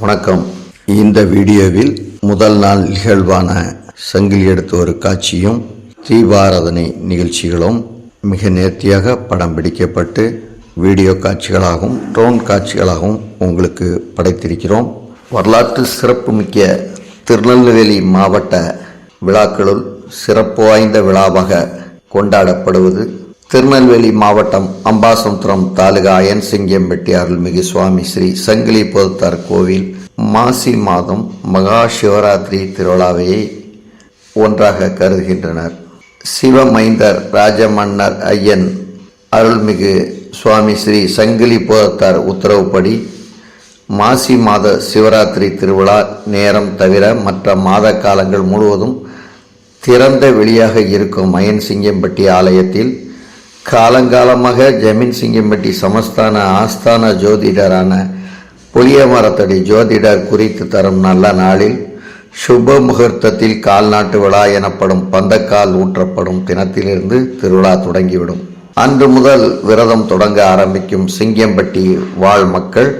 வணக்கம். இந்த வீடியோவில் முதல் நாள் நிகழ்வான சங்கிலி எடுத்த ஒரு காட்சியும் தீபாராதனை நிகழ்ச்சிகளும் மிக நேர்த்தியாக படம் பிடிக்கப்பட்டு வீடியோ காட்சிகளாகவும் ட்ரோன் காட்சிகளாகவும் உங்களுக்கு படைத்திருக்கிறோம். வரலாற்று சிறப்புமிக்க திருநெல்வேலி மாவட்ட விழாக்களுள் சிறப்பு வாய்ந்த விழாவாக கொண்டாடப்படுவது திருநெல்வேலி மாவட்டம் அம்பாசமுத்திரம் தாலுகா அயன்சிங்கம்பட்டி அருள்மிகு சுவாமி ஸ்ரீ சங்கிலி பொதுத்தார் கோவில் மாசி மாதம் மகா சிவராத்திரி திருவிழாவையை ஒன்றாக கருதுகின்றனர். சிவமைந்தர் ராஜமன்னர் ஐயன் அருள்மிகு சுவாமி ஸ்ரீ சங்கிலி போதத்தார் உத்தரவுப்படி மாசி மாத சிவராத்திரி திருவிழா நேரம் தவிர மற்ற மாத காலங்கள் முழுவதும் திறந்த வெளியாக இருக்கும் மயன் சிங்கம்பட்டி ஆலயத்தில் காலங்காலமாக ஜமீன் சிங்கம்பட்டி சமஸ்தான ஆஸ்தான ஜோதிடரான புளிய மரத்தடி ஜோதிடர் குறித்து தரும் நல்ல நாளில் சுப முகூர்த்தத்தில் கால்நாட்டு விழா எனப்படும் பந்தக்கால் ஊற்றப்படும் தினத்திலிருந்து திருவிழா தொடங்கிவிடும். அன்று முதல் விரதம் தொடங்க ஆரம்பிக்கும் சிங்கம்பட்டி வாழ் மக்கள்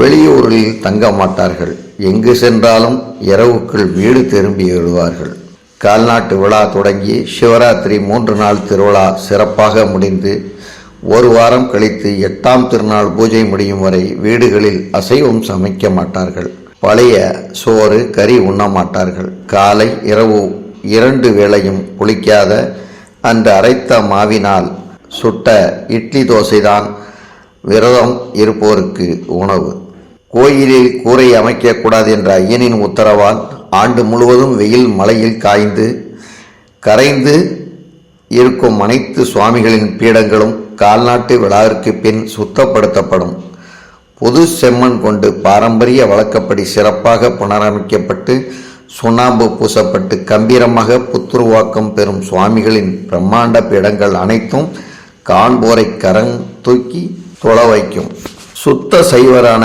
வெளியூரில் தங்க மாட்டார்கள். எங்கு சென்றாலும் இரவுக்குள் வீடு திரும்பி விடுவார்கள் கால்நாட்டு விழா தொடங்கி சிவராத்திரி மூன்று நாள் திருவிழா சிறப்பாக முடிந்து ஒரு வாரம் கழித்து எட்டாம் திருநாள் பூஜை முடியும் வரை வீடுகளில் அசைவம் சமைக்க மாட்டார்கள். பழைய சோறு கறி உண்ண மாட்டார்கள். காலை இரவு இரண்டு வேளையும் புளிக்காத அன்று அரைத்த மாவினால் சுட்ட இட்லி தோசைதான் விரதம் இருப்போருக்கு உணவு. கோயிலில் கூரை அமைக்கக்கூடாது என்ற ஐயனின் உத்தரவால் ஆண்டு முழுவதும் வெயில் மழையில் காய்ந்து கரைந்து இருக்கும் அனைத்து சுவாமிகளின் பீடங்களும் கால்நாட்டு விழாவிற்கு பின் சுத்தப்படுத்தப்படும். பொது செம்மண் கொண்டு பாரம்பரிய வழக்கப்படி சிறப்பாக புனரமைக்கப்பட்டு சுண்ணாம்பு பூசப்பட்டு கம்பீரமாக புத்துருவாக்கம் பெறும் சுவாமிகளின் பிரம்மாண்ட பீடங்கள் அனைத்தும் காண்போரை கரங் தூக்கி தொழ வைக்கும். சுத்த சைவரான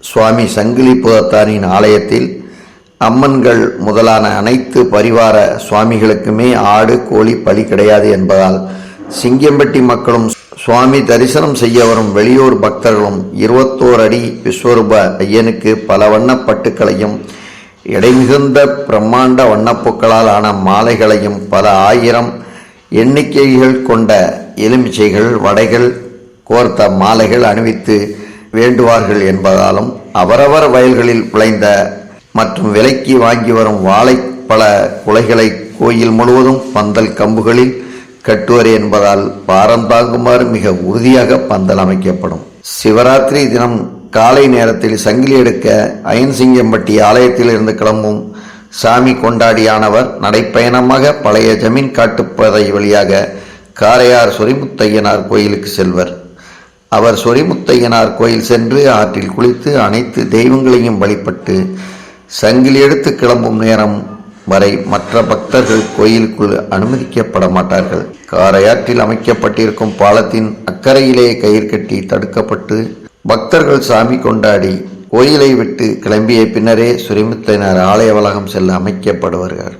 சுவாமி சங்கிலி புதத்தாரின் ஆலயத்தில் அம்மன்கள் முதலான அனைத்து பரிவார சுவாமிகளுக்குமே ஆடு கோழி பலி கிடையாது என்பதால் சிங்கம்பட்டி மக்களும் சுவாமி தரிசனம் செய்ய வரும் வெளியூர் பக்தர்களும் இருபத்தோரு அடி விஸ்வரூப ஐயனுக்கு பல வண்ணப்பட்டுக்களையும் இடைமிகுந்த பிரம்மாண்ட வண்ணப்பூக்களால் ஆன மாலைகளையும் பல ஆயிரம் எண்ணிக்கைகள் கொண்ட எலுமிச்சைகள் வடைகள் கோர்த்த மாலைகள் அணிவித்து வேண்டுவார்கள் என்பதாலும் அவரவர் வயல்களில் விளைந்த மற்றும் விலைக்கு வாங்கி வரும் வாழைப்பழ குலைகளை கோயில் முழுவதும் பந்தல் கம்புகளில் கட்டுவர் என்பதால் பாரம் தாங்குமாறு மிக உறுதியாக பந்தல் அமைக்கப்படும். சிவராத்திரி தினம் காலை நேரத்தில் சங்கிலி எடுக்க அயன்சிங்கம்பட்டி ஆலயத்தில் இருந்து கிளம்பும் சாமி கொண்டாடியானவர் நடைப்பயணமாக பழைய ஜமீன் காட்டுப்பதை வழியாக காரையார் சொரிமுத்தையனார் கோயிலுக்கு செல்வர். அவர் சொரிமுத்தையனார் கோயில் சென்று ஆற்றில் குளித்து அனைத்து தெய்வங்களையும் வழிபட்டு சங்கிலி எடுத்து கிளம்பும் நேரம் வரை மற்ற பக்தர்கள் கோயிலுக்குள் அனுமதிக்கப்பட மாட்டார்கள். காரையாற்றில் அமைக்கப்பட்டிருக்கும் பாலத்தின் அக்கறையிலேயே கயிறு கட்டி தடுக்கப்பட்டு பக்தர்கள் சாமி கொண்டாடி கோயிலை விட்டு கிளம்பிய பின்னரே சுரிமுத்தனர் ஆலய வளாகம் செல்ல அமைக்கப்படுவார்கள்.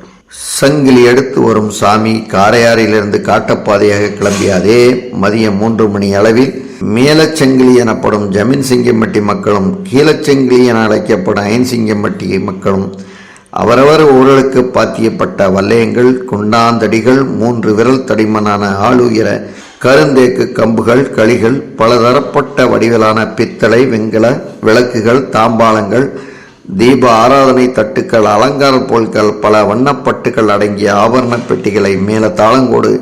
சங்கிலி எடுத்து வரும் சாமி காரையாறிலிருந்து காட்டப்பாதையாக கிளம்பிய அதே மதியம் மூன்று மணி அளவில் மேலச்சங்கிலி எனப்படும் ஜமீன் சிங்கம்பட்டி மக்களும் கீழச்சங்கிலி என அழைக்கப்படும் அயன் சிங்கம்பட்டி மக்களும் அவரவர் ஊழலுக்கு பாத்தியப்பட்ட வல்லையங்கள் குண்டாந்தடிகள் மூன்று விரல் தடிமனான ஆளுயர கருந்தேக்கு கம்புகள் களிகள் பலதரப்பட்ட வடிவிலான பித்தளை வெண்கல விளக்குகள் தாம்பாளங்கள் தீப ஆராதனை தட்டுக்கள் அலங்கார பொருட்கள் பல வண்ணப்பட்டுகள் அடங்கிய ஆபரண பெட்டிகளை மேல தாளங்கோடு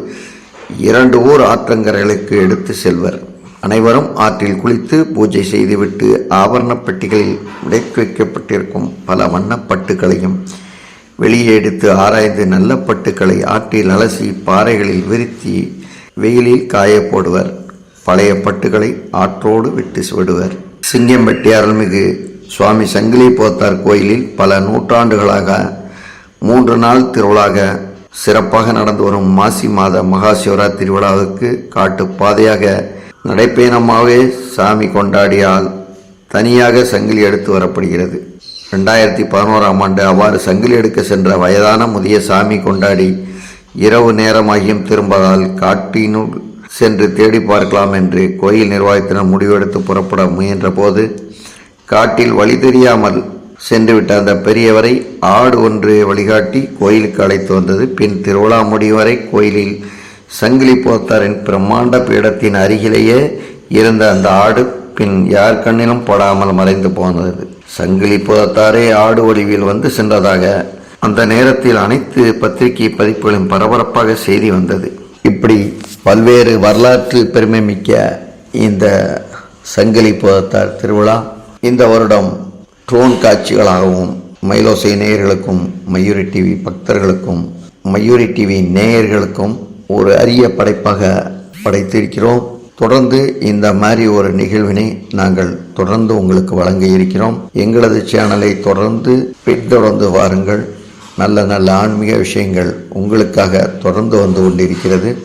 இரண்டு ஊர் ஆற்றங்கரைகளுக்கு எடுத்து செல்வர். அனைவரும் ஆற்றில் குளித்து பூஜை செய்துவிட்டு ஆபரணப் பெட்டிகளில் உடைத்து வைக்கப்பட்டிருக்கும் பல வண்ணப்பட்டுகளையும் வெளியே எடுத்து ஆராய்ந்து நல்ல பட்டுக்களை ஆற்றில் அலசி பாறைகளில் விரித்தி வெயிலில் காய போடுவர். பழைய பட்டுகளை ஆற்றோடு விட்டு விடுவர் சிங்கம்பட்டி அருள்மிகு சுவாமி சங்கிலி போத்தார் கோயிலில் பல நூற்றாண்டுகளாக மூன்று நாள் திருவிழாக சிறப்பாக நடந்து வரும் மாசி மாத மகா சிவராத்திரி விழாவுக்கு காட்டு பாதையாக நடைப்பயணமாகவே சாமி கொண்டாடியால் தனியாக சங்கிலி எடுத்து வரப்படுகிறது. ரெண்டாயிரத்தி பதினோராம் ஆண்டு அவ்வாறு சங்கிலி எடுக்க சென்ற வயதான முதிய சாமி கொண்டாடி இரவு நேரமாகியும் திரும்பதால் காட்டினுள் சென்று தேடி பார்க்கலாம் என்று கோயில் நிர்வாகத்தினர் முடிவெடுத்து புறப்பட முயன்ற போது காட்டில் வழி தெரியாமல் சென்றுவிட்ட அந்த பெரியவரை ஆடு ஒன்று வழிகாட்டி கோயிலுக்கு அழைத்து வந்தது. பின் திருவிழா முடிவரை வரை கோயிலில் சங்கிலி போத்தாரின் பிரம்மாண்ட பீடத்தின் அருகிலேயே இருந்த அந்த ஆடு பின் யார் கண்ணிலும் படாமல் மறைந்து போனது. சங்கிலி போத்தாரே ஆடு வடிவில் வந்து சென்றதாக அந்த நேரத்தில் அனைத்து பத்திரிகை பதிப்புகளும் பரபரப்பாக செய்தி வந்தது. இப்படி பல்வேறு வரலாற்று பெருமை மிக்க இந்த சங்கிலி போதத்தார் திருவிழா இந்த வருடம் ட்ரோன் காட்சிகளாகவும் மயிலோசை நேயர்களுக்கும் மயூரி டிவி பக்தர்களுக்கும் மயூரி டிவி நேயர்களுக்கும் ஒரு அரிய படைப்பாக படைத்திருக்கிறோம். தொடர்ந்து இந்த மாதிரி ஒரு நிகழ்வினை நாங்கள் தொடர்ந்து உங்களுக்கு வழங்க இருக்கிறோம். எங்களது சேனலை தொடர்ந்து பின்தொடர்ந்து வாருங்கள். நல்ல நல்ல ஆன்மீக விஷயங்கள் உங்களுக்காக தொடர்ந்து வந்து கொண்டிருக்கிறது.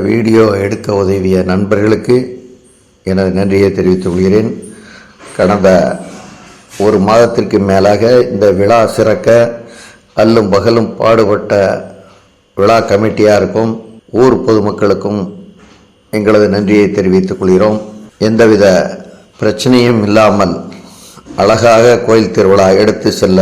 வீடியோ எடுக்க உதவிய நண்பர்களுக்கு எனது நன்றியை தெரிவித்துக் கொள்கிறேன். கடந்த ஒரு மாதத்திற்கு மேலாக இந்த விழா சிறக்க அல்லும் பகலும் பாடுபட்ட விழா கமிட்டியாருக்கும் ஊர் பொதுமக்களுக்கும் எங்களது நன்றியை தெரிவித்துக் கொள்கிறோம். எந்தவித பிரச்சனையும் இல்லாமல் அழகாக கோயில் திருவிழா எடுத்து செல்ல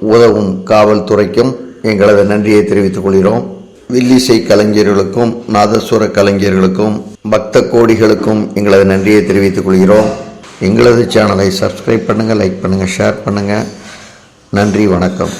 உதவும் காவல்துறைக்கும் எங்களது நன்றியை தெரிவித்துக் கொள்கிறோம். வில்லிசை கலைஞர்களுக்கும் நாதஸ்வர கலைஞர்களுக்கும் பக்த கோடிகளுக்கும் எங்களது நன்றியை தெரிவித்துக் கொள்கிறோம். எங்களது சேனலை சப்ஸ்கிரைப் பண்ணுங்கள் லைக் பண்ணுங்கள் ஷேர் பண்ணுங்கள் நன்றி வணக்கம்.